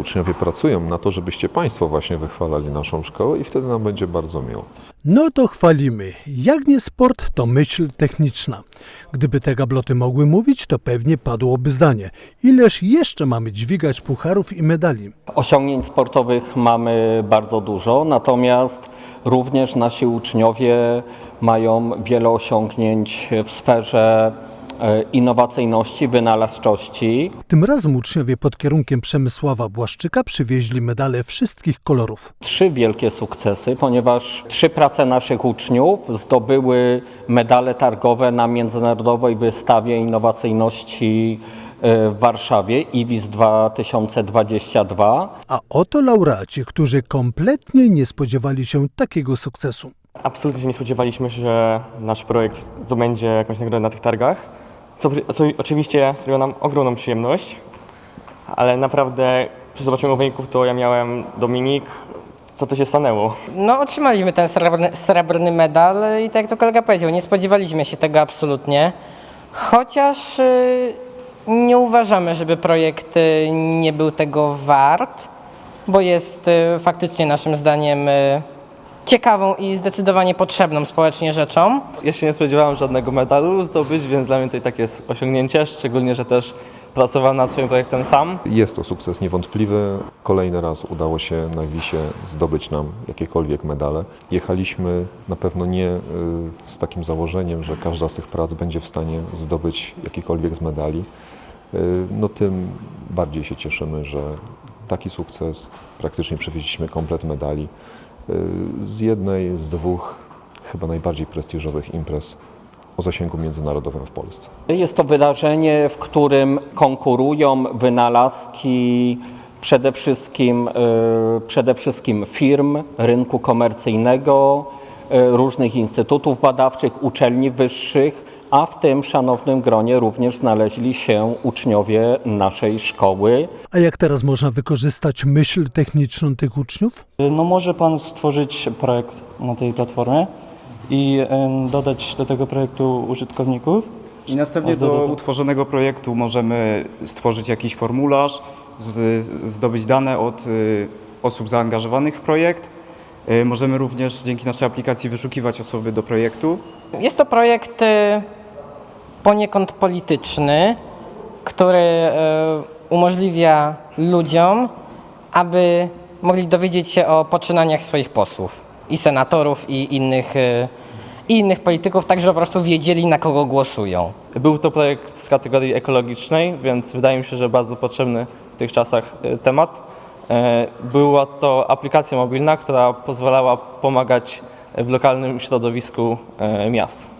uczniowie pracują na to, żebyście Państwo właśnie wychwalali naszą szkołę i wtedy nam będzie bardzo miło. No to chwalimy. Jak nie sport, to myśl techniczna. Gdyby te gabloty mogły mówić, to pewnie padłoby zdanie. Ileż jeszcze mamy dźwigać pucharów i medali? Osiągnięć sportowych mamy bardzo dużo, natomiast również nasi uczniowie mają wiele osiągnięć w sferze innowacyjności, wynalazczości. Tym razem uczniowie pod kierunkiem Przemysława Błaszczyka przywieźli medale wszystkich kolorów. Trzy wielkie sukcesy, ponieważ trzy prace naszych uczniów zdobyły medale targowe na Międzynarodowej Wystawie Innowacyjności e, w Warszawie IWIS 2022. A oto laureaci, którzy kompletnie nie spodziewali się takiego sukcesu. Absolutnie się nie spodziewaliśmy, że nasz projekt zdobędzie jakąś nagrodę na tych targach, co, co oczywiście sprawiło nam ogromną przyjemność, ale naprawdę przy zobaczeniu wyników to ja miałem Dominik, co to się stanęło. No, otrzymaliśmy ten srebrny, srebrny medal i tak jak to kolega powiedział, nie spodziewaliśmy się tego absolutnie. Chociaż y, nie uważamy, żeby projekt y, nie był tego wart, bo jest y, faktycznie naszym zdaniem y, ciekawą i zdecydowanie potrzebną społecznie rzeczą. Ja się nie spodziewałem żadnego medalu zdobyć, więc dla mnie to i tak jest osiągnięcie, szczególnie, że też pracowałem nad swoim projektem sam. Jest to sukces niewątpliwy. Kolejny raz udało się na Wisie zdobyć nam jakiekolwiek medale. Jechaliśmy na pewno nie y, z takim założeniem, że każda z tych prac będzie w stanie zdobyć jakikolwiek z medali. Y, No tym bardziej się cieszymy, że taki sukces, praktycznie przywieźliśmy komplet medali z jednej, z dwóch chyba najbardziej prestiżowych imprez o zasięgu międzynarodowym w Polsce. Jest to wydarzenie, w którym konkurują wynalazki przede wszystkim, e, przede wszystkim firm rynku komercyjnego, e, różnych instytutów badawczych, uczelni wyższych, a w tym szanownym gronie również znaleźli się uczniowie naszej szkoły. A jak teraz można wykorzystać myśl techniczną tych uczniów? No może Pan stworzyć projekt na tej platformie i dodać do tego projektu użytkowników. I następnie do utworzonego projektu możemy stworzyć jakiś formularz, z, zdobyć dane od y, osób zaangażowanych w projekt. Y, możemy również dzięki naszej aplikacji wyszukiwać osoby do projektu. Jest to projekt y, poniekąd polityczny, który y, umożliwia ludziom, aby mogli dowiedzieć się o poczynaniach swoich posłów i senatorów i innych, y, i innych polityków, tak żeby po prostu wiedzieli na kogo głosują. Był to projekt z kategorii ekologicznej, więc wydaje mi się, że bardzo potrzebny w tych czasach e, temat. E, Była to aplikacja mobilna, która pozwalała pomagać w lokalnym środowisku e, miast.